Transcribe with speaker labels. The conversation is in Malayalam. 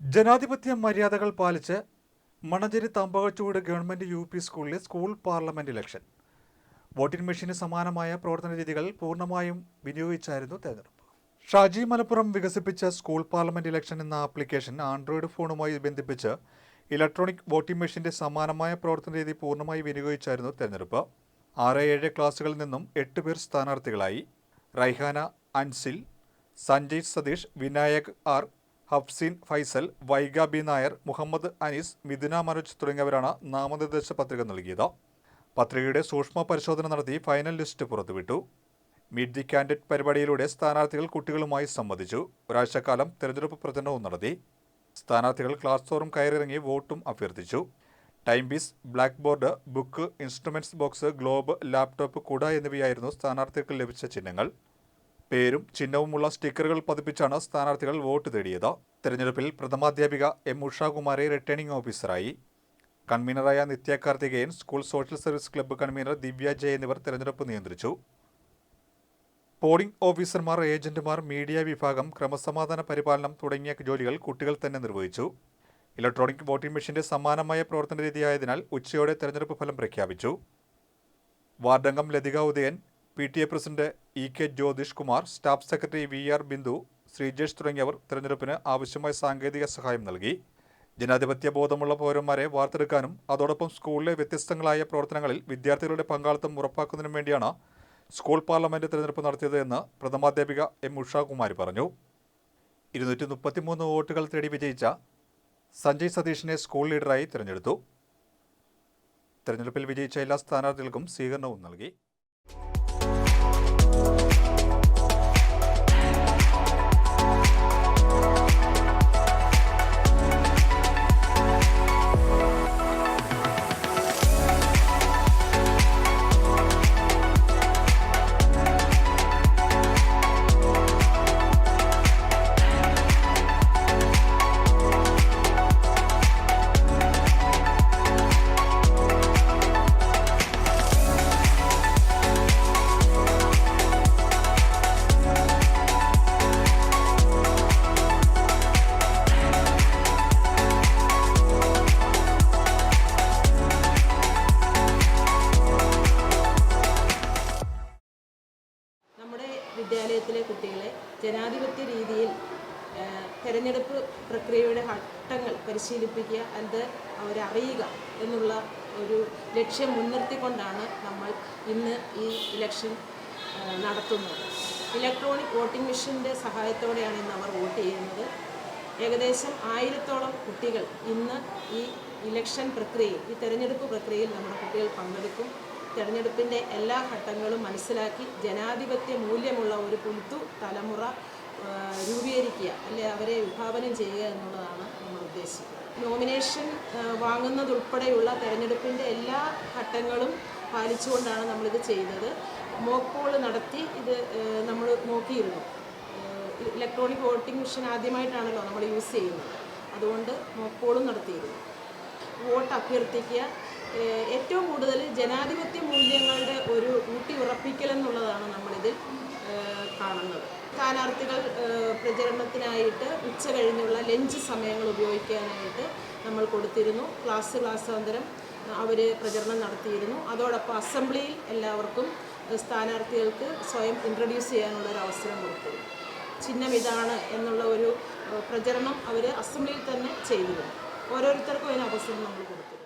Speaker 1: ജനാധിപത്യ മര്യാദകൾ പാലിച്ച് Mananchery Thampakachood government U P സ്കൂളിലെ സ്കൂൾ പാർലമെന്റ് ഇലക്ഷൻ. വോട്ടിംഗ് മെഷീന് സമാനമായ പ്രവർത്തന രീതികൾ പൂർണമായും വിനിയോഗിച്ചായിരുന്നു തെരഞ്ഞെടുപ്പ്. ഷാജി മലപ്പുറം വികസിപ്പിച്ച സ്കൂൾ പാർലമെന്റ് ഇലക്ഷൻ എന്ന ആപ്ലിക്കേഷൻ ആൻഡ്രോയിഡ് ഫോണുമായി ബന്ധിപ്പിച്ച് ഇലക്ട്രോണിക് വോട്ടിംഗ് മെഷീന്റെ സമാനമായ പ്രവർത്തന രീതി പൂർണമായി വിനിയോഗിച്ചായിരുന്നു തെരഞ്ഞെടുപ്പ്. ആറ് ഏഴ് ക്ലാസ്സുകളിൽ നിന്നും എട്ട് പേർ സ്ഥാനാർത്ഥികളായി. റൈഹാന അൻസിൽ സഞ്ജയ് സതീഷ് വിനായക് ആർ ഹഫ്സീൻ ഫൈസൽ വൈഗ ബി നായർ മുഹമ്മദ് അനീസ് മിഥുന മനോജ് തുടങ്ങിയവരാണ് നാമനിർദ്ദേശ പത്രിക നൽകിയത്. പത്രികയുടെ സൂക്ഷ്മ പരിശോധന നടത്തി ഫൈനൽ ലിസ്റ്റ് പുറത്തുവിട്ടു. മീറ്റ് ദി കാൻഡിഡേറ്റ് പരിപാടിയിലൂടെ സ്ഥാനാർത്ഥികൾ കുട്ടികളുമായി സംവദിച്ചു. ഒരാഴ്ചക്കാലം തെരഞ്ഞെടുപ്പ് പ്രചരണവും നടത്തി. സ്ഥാനാർത്ഥികൾ ക്ലാസ് തോറും കയറിറങ്ങി വോട്ടും അഭ്യർത്ഥിച്ചു. Time piece black board book instruments box globe laptop കുട എന്നിവയായിരുന്നു സ്ഥാനാർത്ഥികൾക്ക് ലഭിച്ച ചിഹ്നങ്ങൾ. പേരും ചിഹ്നവുമുള്ള സ്റ്റിക്കറുകൾ പതിപ്പിച്ചാണ് സ്ഥാനാർത്ഥികൾ വോട്ട് തേടിയത്. തെരഞ്ഞെടുപ്പിൽ പ്രഥമാധ്യാപിക എം ഉഷാകുമാരി റിട്ടേണിംഗ് ഓഫീസറായി കൺവീനറായ Nithya Karthikeyan school social service club convener Divya Jaya എന്നിവർ തെരഞ്ഞെടുപ്പ് നിയന്ത്രിച്ചു. പോളിംഗ് ഓഫീസർമാർ ഏജന്റുമാർ മീഡിയ വിഭാഗം ക്രമസമാധാന പരിപാലനം തുടങ്ങിയ ജോലികൾ കുട്ടികൾ തന്നെ നിർവഹിച്ചു. ഇലക്ട്രോണിക് വോട്ടിംഗ് മെഷീന്റെ സമാനമായ പ്രവർത്തന രീതിയായതിനാൽ ഉച്ചയോടെ തെരഞ്ഞെടുപ്പ് ഫലം പ്രഖ്യാപിച്ചു. വാർഡംഗം Lathika Udayan P T A president E K Jyothish Kumar staff secretary V R Bindu Sreejesh തുടങ്ങിയവർ തെരഞ്ഞെടുപ്പിന് ആവശ്യമായ സാങ്കേതിക സഹായം നൽകി. ജനാധിപത്യ ബോധമുള്ള പൗരന്മാരെ വാർത്തെടുക്കാനും അതോടൊപ്പം സ്കൂളിലെ വ്യത്യസ്തങ്ങളായ പ്രവർത്തനങ്ങളിൽ വിദ്യാർത്ഥികളുടെ പങ്കാളിത്തം ഉറപ്പാക്കുന്നതിനും വേണ്ടിയാണ് സ്കൂൾ പാർലമെന്റ് തെരഞ്ഞെടുപ്പ് നടത്തിയതെന്ന് പ്രഥമാധ്യാപിക എം ഉഷാകുമാരി പറഞ്ഞു. ഇരുന്നൂറ്റി മുപ്പത്തിമൂന്ന് വോട്ടുകൾ തേടി വിജയിച്ച സഞ്ജയ് സതീഷിനെ സ്കൂൾ ലീഡറായി തിരഞ്ഞെടുത്തു. തെരഞ്ഞെടുപ്പിൽ വിജയിച്ച എല്ലാ സ്ഥാനാർത്ഥികൾക്കും സ്വീകരണവും നൽകി.
Speaker 2: വിദ്യാലയത്തിലെ കുട്ടികളെ ജനാധിപത്യ രീതിയിൽ തിരഞ്ഞെടുപ്പ് പ്രക്രിയയുടെ ഘട്ടങ്ങൾ പരിശീലിപ്പിക്കുക അത് അവരറിയുക എന്നുള്ള ഒരു ലക്ഷ്യം മുൻനിർത്തിക്കൊണ്ടാണ് നമ്മൾ ഇന്ന് ഈ ഇലക്ഷൻ നടത്തുന്നത്. ഇലക്ട്രോണിക് വോട്ടിംഗ് മെഷീന്റെ സഹായത്തോടെയാണ് ഇന്ന് അവർ വോട്ട് ചെയ്യുന്നത്. ഏകദേശം ആയിരത്തോളം കുട്ടികൾ ഇന്ന് ഈ ഇലക്ഷൻ പ്രക്രിയയിൽ ഈ തെരഞ്ഞെടുപ്പ് പ്രക്രിയയിൽ നമ്മുടെ കുട്ടികൾ പങ്കെടുക്കും. തെരഞ്ഞെടുപ്പിന്റെ എല്ലാ ഘട്ടങ്ങളും മനസ്സിലാക്കി ജനാധിപത്യ മൂല്യമുള്ള ഒരു പുൽത്തു തലമുറ രൂപീകരിക്കുക അല്ലെ അവരെ വിഭാവനം ചെയ്യുക എന്നുള്ളതാണ് നമ്മൾ ഉദ്ദേശിക്കുന്നത്. നോമിനേഷൻ വാങ്ങുന്നതുൾപ്പെടെയുള്ള തെരഞ്ഞെടുപ്പിന്റെ എല്ലാ ഘട്ടങ്ങളും പാലിച്ചുകൊണ്ടാണ് നമ്മളിത് ചെയ്തത്. മോക്ക് പോൾ നടത്തി ഇത് നമ്മൾ നോക്കിയിരുന്നു. ഇലക്ട്രോണിക് വോട്ടിംഗ് മെഷീൻ ആദ്യമായിട്ടാണല്ലോ നമ്മൾ യൂസ് ചെയ്യുന്നത്. അതുകൊണ്ട് മോക്ക് പോളും നടത്തിയിരുന്നു. വോട്ട് അഭ്യർത്ഥിക്കുക ഏറ്റവും കൂടുതൽ ജനാധിപത്യ മൂല്യങ്ങളുടെ ഒരു ഊട്ടി ഉറപ്പിക്കൽ എന്നുള്ളതാണ് നമ്മളിതിൽ കാണുന്നത്. സ്ഥാനാർത്ഥികൾ പ്രചരണത്തിനായിട്ട് ഉച്ച കഴിഞ്ഞുള്ള ലഞ്ച് സമയങ്ങൾ ഉപയോഗിക്കാനായിട്ട് നമ്മൾ കൊടുത്തിരുന്നു. ക്ലാസ് ക്ലാസ്സാന്തരം അവർ പ്രചരണം നടത്തിയിരുന്നു. അതോടൊപ്പം അസംബ്ലിയിൽ എല്ലാവർക്കും സ്ഥാനാർത്ഥികൾക്ക് സ്വയം ഇൻട്രൊഡ്യൂസ് ചെയ്യാനുള്ള ഒരു അവസരം കൊടുത്തിരുന്നു. ചിഹ്നം ഇതാണ് എന്നുള്ള ഒരു പ്രചരണം അവർ അസംബ്ലിയിൽ തന്നെ ചെയ്തിരുന്നു. ഓരോരുത്തർക്കും അതിന് അവസരം നമ്മൾ കൊടുത്തിരുന്നു.